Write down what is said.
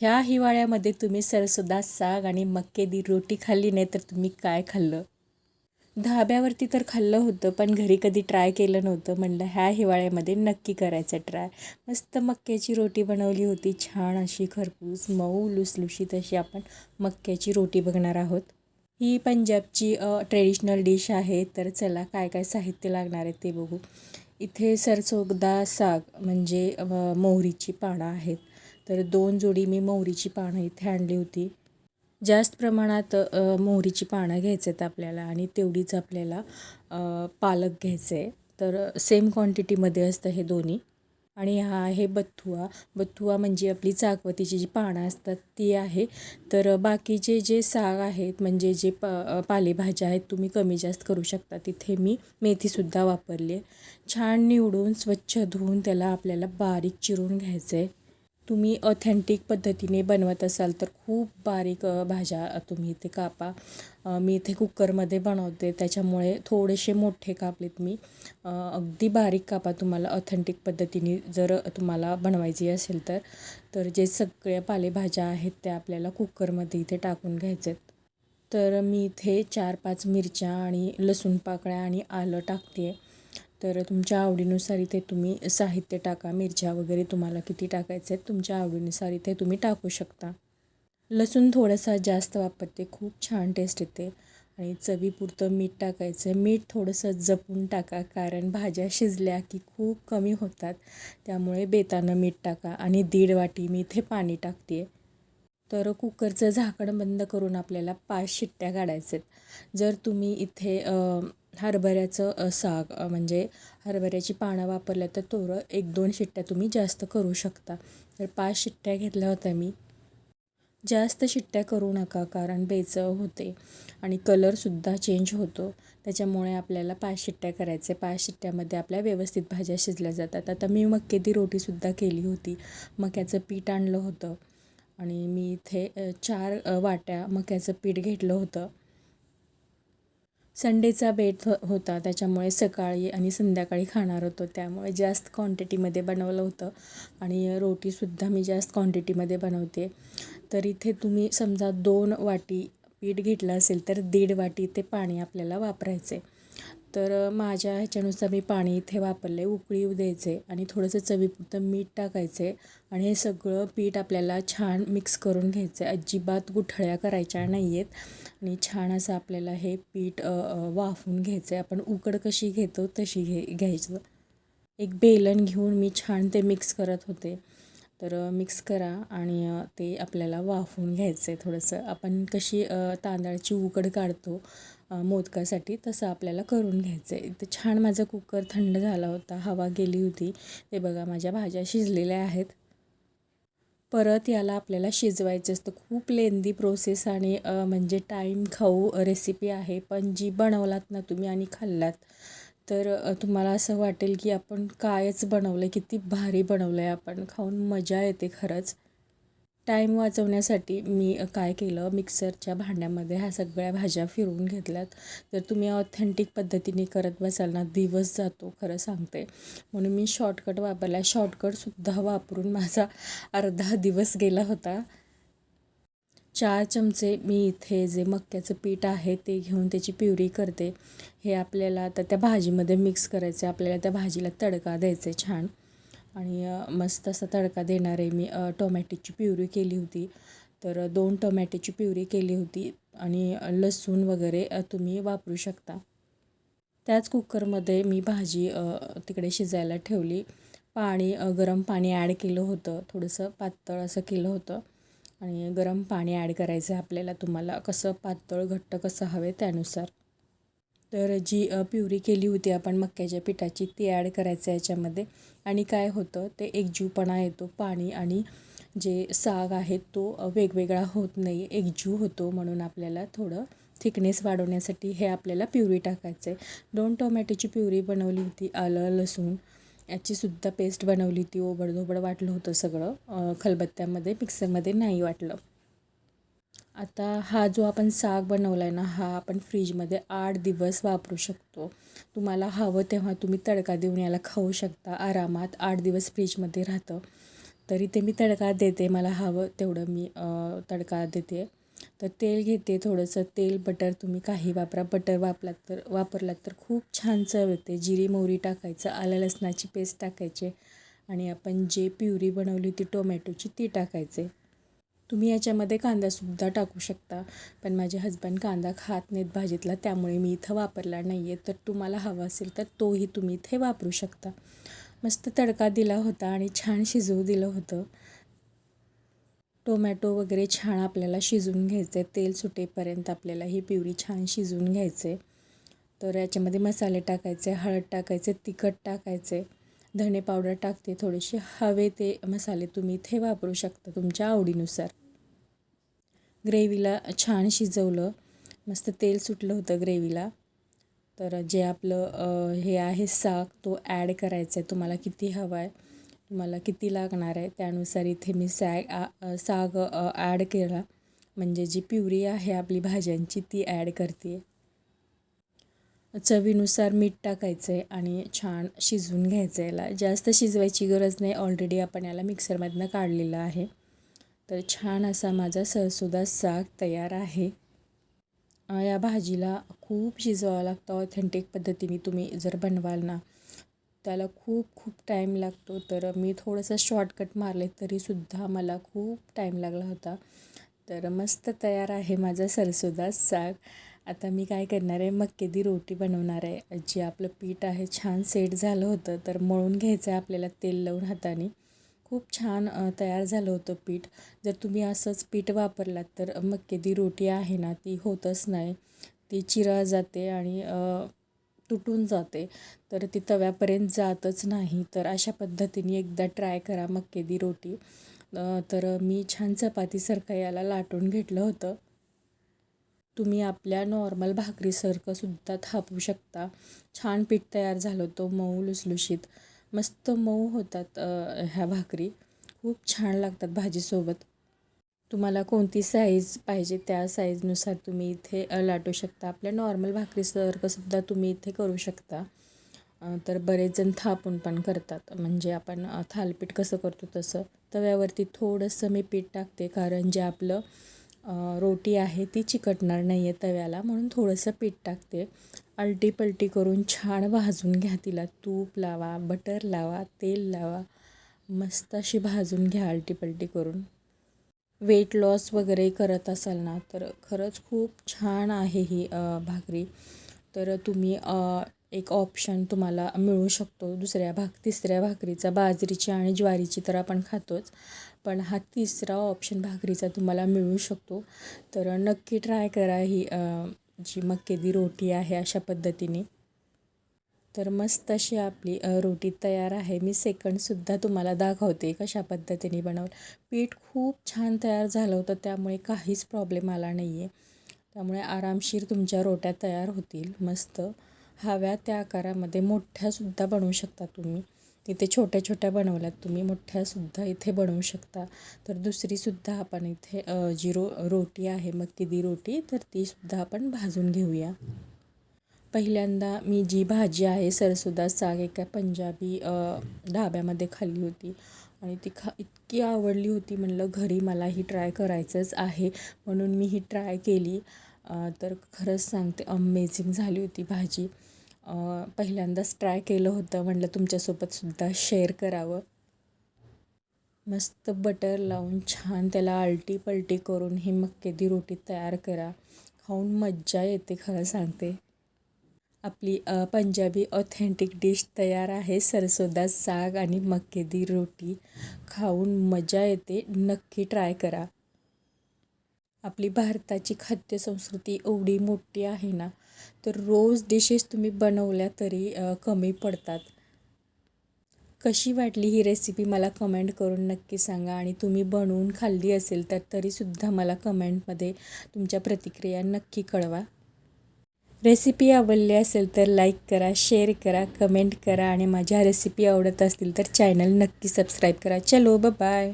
ह्या हिवाळ्यामध्ये तुम्ही सरसुद्धा साग आणि मक्के दी रोटी खाल्ली नाही तर तुम्ही काय खाल्लं? धाब्यावरती तर खाल्लं होतं पण घरी कधी ट्राय केलं नव्हतं. म्हणलं ह्या हिवाळ्यामध्ये नक्की करायचं ट्राय. मस्त मक्याची रोटी बनवली होती. छान अशी खरपूस मऊ लुसलुशीत अशी आपण मक्याची रोटी बघणार आहोत. ही पंजाबची ट्रेडिशनल डिश आहे. तर चला काय काय साहित्य लागणार आहे ते बघू. इथे सरसोगदा साग म्हणजे मोहरीची पानं आहेत. तर दोन जोडी मी मोहरीची पानं इथे आणली होती. जास्त प्रमाणात मोहरीची पानं घ्यायचे आहेत आपल्याला आणि तेवढीच आपल्याला पालक घ्यायचं. आहे तर सेम क्वांटिटीमध्ये असतं हे दोन्ही. आणि हा आहे बथुआ बथुआ म्हणजे आपली चाकवतीची जी पानं असतात ती आहे. तर बाकीचे जे साग आहेत म्हणजे जे प पालेभाज्या आहेत तुम्ही कमी जास्त करू शकता. तिथे मी मेथीसुद्धा वापरली आहे. छान निवडून स्वच्छ धुवून त्याला आपल्याला बारीक चिरून घ्यायचं आहे तुम्ही ऑथेंटिक पद्धतीने बनवत असाल तर खूप बारीक भाज्या तुम्ही इथे कापा. मी इथे कुकरमध्ये बनवते. त्याच्यामुळे थोडेसे मोठे कापलेत मी. अगदी बारीक कापा तुम्हाला ऑथेंटिक पद्धतीने जर तुम्हाला बनवायची असेल तर. तर जे सगळ्या पालेभाज्या आहेत त्या आपल्याला कुकरमध्ये इथे टाकून घ्यायचे आहेत तर मी इथे चार पाच मिरच्या आणि लसूण पाकळ्या आणि आलं टाकते आहे तर तुमच्या आवडीनुसार इथे तुम्ही साहित्य टाका मिरच्या वगैरे तुम्हाला किती टाकायचे आहेत तुमच्या आवडीनुसार इथे तुम्ही टाकू शकता. लसूण थोडासा जास्त वापरते खूप छान टेस्ट येते. आणि चवीपुरतं मीठ टाकायचं आहे मीठ थोडंसं जपून टाका कारण भाज्या शिजल्या की खूप कमी होतात. त्यामुळे बेतानं मीठ टाका आणि दीड वाटी मी इथे पाणी टाकते आहे तर कुकरचं झाकण बंद करून आपल्याला पाच शिट्ट्या काढायच्या आहेत जर तुम्ही इथे हरभऱ्याचं साग म्हणजे हरभऱ्याची पानं वापरल्या तर थोडं एक दोन शिट्ट्या तुम्ही जास्त करू शकता. तर पाच शिट्ट्या घेतल्या होत्या मी. जास्त शिट्ट्या करू नका कारण बेचव होते आणि कलरसुद्धा चेंज होतो. त्याच्यामुळे आपल्याला पाच शिट्ट्या करायचे. पाच शिट्ट्यामध्ये आपल्या व्यवस्थित भाज्या शिजल्या जातात. आता मी मक्केदी रोटीसुद्धा केली होती. मक्याचं पीठ आणलं होतं आणि मी इथे चार वाट्या मक्याचं पीठ घेतलं होतं. संडेचा बेट हो होता. त्याच्यामुळे सकाळी आणि संध्याकाळी खाणार होतो. त्यामुळे जास्त क्वांटिटीमध्ये बनवलं होतं. आणि रोटीसुद्धा मी जास्त क्वांटिटीमध्ये बनवते. तर इथे तुम्ही समजा दोन वाटी पीठ घेतलं असेल तर दीड वाटी ते पाणी आपल्याला वापरायचे तर माझ्या ह्याच्यानुसार मी पाणी इथे वापरले उकळी द्यायचे आणि थोडंसं चवीपुरतं मीठ टाकायचे आणि हे सगळं पीठ आपल्याला छान मिक्स करून घ्यायचं आहे अजिबात गुठळ्या करायच्या नाही आहेत आणि छान असं आपल्याला हे पीठ वाफून घ्यायचं आहे आपण उकड कशी घेतो तशी घे घ्यायचं. एक बेलन घेऊन मी छान ते मिक्स करत होते. तर मिक्स करा आणि ते आपल्याला वाफवून घ्यायचं आहे थोडंसं. आपण कशी तांदळाची उकड काढतो मोदकासाठी तसं आपल्याला करून घ्यायचं आहे तर छान माझा कुकर थंड झाला होता हवा गेली होती. ते बघा माझ्या भाज्या शिजलेल्या आहेत. परत याला आपल्याला शिजवायचं असतं. खूप लेंदी प्रोसेस आणि म्हणजे टाईम खाऊ रेसिपी आहे. पण जी बनवलात ना तुम्ही आणि खाल्लात तर तुम्हाला असं वाटेल की आपण कायच बनवलं आहे किती भारी बनवलं आहे आपण. खाऊन मजा येते खरंच. टाईम वाचवण्यासाठी मी काय केलं? मिक्सरच्या भांड्यामध्ये ह्या सगळ्या भाज्या फिरवून घेतल्यात. जर तुम्ही ऑथेंटिक पद्धतीने करत बसाल ना दिवस जातो खरं सांगते. म्हणून मी शॉर्टकट वापरला शॉर्टकटसुद्धा वापरून माझा अर्धा दिवस गेला होता. चार चमचे मी इथे जे मक्याचं पीठ आहे ते घेऊन त्याची प्युरी करते. हे आपल्याला आता त्या भाजीमध्ये मिक्स करायचं आहे आपल्याला त्या भाजीला तडका द्यायचा आहे छान. आणि मस्त असा तडका देणार आहे मी. टोमॅटोची प्युरी केली होती. तर दोन टोमॅटोची प्युरी केली होती. आणि लसूण वगैरे तुम्ही वापरू शकता. त्याच कुकरमध्ये मी भाजी तिकडे शिजायला ठेवली. पाणी गरम पाणी ॲड केलं होतं. थोडंसं पातळ असं केलं होतं. आणि गरम पाणी ॲड करायचं आहे आपल्याला. तुम्हाला कसं पातळ घट्ट कसं हवे त्यानुसार. तर जी प्युरी केली होती आपण मक्याच्या पिठाची ती ॲड करायचं याच्यामध्ये. आणि काय होतं ते एकजीवपणा येतो. पाणी आणि जे साग आहे तो वेगवेगळा होत नाही. एकजीव होतो म्हणून आपल्याला थोडं थिकनेस वाढवण्यासाठी हे आपल्याला प्युरी टाकायचं आहे. दोन टोमॅटोची प्युरी बनवली होती आलं लसूण. याचीसुद्धा पेस्ट बनवली ती ओबडधोबड वाटलं होतं सगळं. खलबत्त्यामध्ये मिक्सरमध्ये नाही वाटलं. आता हा जो आपण साग बनवला आहे ना हा आपण फ्रीजमध्ये आठ दिवस वापरू शकतो. तुम्हाला हवं तेव्हा तुम्ही तडका देऊन याला खाऊ शकता. आरामात आठ दिवस फ्रीजमध्ये राहतं. तरी ते मी तडका देते मला हवं तेवढं मी तडका देते. तर तेल घेते थोडंसं तेल बटर तुम्ही काही वापरा. बटर वापरात तर वापरलात तर खूप छान चव येते. जिरी मोहरी टाकायचं आलं लसणाची पेस्ट टाकायचे आणि आपण जे प्युरी बनवली ती टोमॅटोची ती टाकायचे. तुम्ही याच्यामध्ये कांदासुद्धा टाकू शकता पण माझे हजबंड कांदा खात नाहीत भाजीतला त्यामुळे मी इथं वापरला नाही आहे तर तुम्हाला हवा असेल तर तोही तुम्ही इथे वापरू शकता. मस्त तडका दिला होता आणि छान शिजवू दिलं होतं. टोमॅटो वगैरे छान आपल्याला शिजवून घ्यायचे तेल सुटेपर्यंत आपल्याला ही पिवरी छान शिजवून घ्यायचे. तर याच्यामध्ये मसाले टाकायचे हळद टाकायचे तिखट टाकायचे धणे पावडर टाकते थोडेसे. हवे ते मसाले तुम्ही इथे वापरू शकता तुमच्या आवडीनुसार. ग्रेव्हीला छान शिजवलं मस्त तेल सुटलं होतं ग्रेव्हीला. तर जे आपलं हे आहे साग तो ॲड करायचा आहे तुम्हाला किती हवा आहे. तुम्हाला किती लागणार आहे त्यानुसार इथे मी सॅग आ साग ॲड केला. म्हणजे जी प्युरी आहे आपली भाज्यांची ती ॲड करते. चवीनुसार मीठ टाकायचं आहे आणि छान शिजवून घ्यायचं याला. जास्त शिजवायची गरज नाही. ऑलरेडी आपण याला मिक्सरमधनं काढलेलं आहे. तर छान असा माझा सरसुदा साग तयार आहे. या भाजीला खूप शिजवावं लागतं. ऑथेंटिक पद्धतीने तुम्ही जर बनवाल ना त्याला खूप खूप टाईम लागतो. तर मी थोडंसं शॉर्टकट मारले तरीसुद्धा मला खूप टाईम लागला होता. तर मस्त तयार आहे माझा सरसुदा साग. आता मी काय करणार आहे? मक्केदी रोटी बनवणार आहे. जे आपलं पीठ आहे छान सेट झालं होतं. तर मळून घ्यायचं आहे आपल्याला तेल लावून हाताने. खूप छान तयार झालं होतं पीठ. जर तुम्ही असंच पीठ वापरलात तर मक्केदी रोटी आहे ना ती होतच नाही. ती चिरा जाते आणि तुटून जाते. तर ती तव्यापर्यंत जातच नाही. तर अशा पद्धतीने एकदा ट्राय करा मक्केदी रोटी. तर मी छान चपातीसारखं याला लाटून घेतलं होतं. तुम्ही आपल्या नॉर्मल भाकरीसारखंसुद्धा थापू शकता. छान पीठ तयार झालं होतं मऊ लुसलुशीत. मस्त मऊ होतात ह्या भाकरी. खूप छान लागतात भाजीसोबत. तुम्हाला कोणती साईज पाहिजे त्या साईजनुसार तुम्ही इथे लाटू शकता. आपल्या नॉर्मल भाकरीसारखंसुद्धा तुम्ही इथे करू शकता. तर बरेच जण थापून पण करतात. म्हणजे आपण थालपीठ कसं करतो तसं. तव्यावरती थोडंसं मी पीठ टाकते कारण जे आपलं रोटी आहे ती चिकटणार नाही आहे तव्याला. म्हणून थोडंसं पीठ टाकते. अलटी पलटी करून छान भाजून घ्या तिला. तूप लावा बटर लावा तेल लावा. मस्त अशी भाजून घ्या अलटी पलटी करून. वेट लॉस वगैरे करत असाल ना तर खरंच खूप छान आहे ही भाकरी. तर तुम्ही एक ऑप्शन तुम्हाला मिळू शकतो दुसऱ्या भाक तिसऱ्या भाकरीचा बाजरीची आणि ज्वारीची तर आपण खातोच. पण हा तिसरा ऑप्शन भाकरीचा तुम्हाला मिळू शकतो. तर नक्की ट्राय करा ही जी मक्केदी रोटी आहे अशा पद्धतीने. तर मस्त अशी आपली रोटी तयार आहे. मी सेकंडसुद्धा तुम्हाला दाखवते कशा पद्धतीने बनवलं. पीठ खूप छान तयार झालं होतं त्यामुळे काहीच प्रॉब्लेम आला नाही आहे त्यामुळे आरामशीर तुमच्या रोट्या तयार होतील मस्त. हव्या त्या आकारामध्ये मोठ्यासुद्धा बनवू शकता तुम्ही. इथे छोट्या छोट्या बनवल्यात तुम्ही मोठ्यासुद्धा इथे बनवू शकता. तर दुसरीसुद्धा आपण इथे जी रो रोटी आहे मग ती रोटी तर तीसुद्धा आपण भाजून घेऊया. पहिल्यांदा मी जी भाजी आहे सरसुदा साग एका पंजाबी ढाब्यामध्ये खाल्ली होती. आणि ती खा इतकी आवडली होती म्हणलं घरी मला ही ट्राय करायचंच आहे. म्हणून मी ही ट्राय केली. तर खरंच सांगते अमेझिंग झाली होती भाजी. पहिल्यांदाच ट्राय केलं होतं. म्हटलं तुमच्यासोबतसुद्धा शेअर करावं. मस्त बटर लावून छान त्याला आलटी पलटी करून ही मक्केदी रोटी तयार करा. खाऊन मज्जा येते खरं सांगते. आपली पंजाबी ऑथेंटिक डिश तयार आहे. सरसोदा साग आणि मक्केदी रोटी खाऊन मजा येते. नक्की ट्राय करा. आपली भारताची खाद्यसंस्कृती एवढी मोठी आहे ना तर रोज डिशेस तुम्ही बनवल्या तरी कमी पडतात. कशी वाटली ही रेसिपी मला कमेंट करून नक्की सांगा आणि तुम्ही बनवून खाल्ली असेल तर तरीसुद्धा मला कमेंटमध्ये तुमच्या प्रतिक्रिया नक्की कळवा. रेसिपी आवडली असेल तर लाईक करा शेअर करा कमेंट करा आणि माझ्या रेसिपी आवडत असतील तर चॅनल नक्की सबस्क्राईब करा. चलो बाय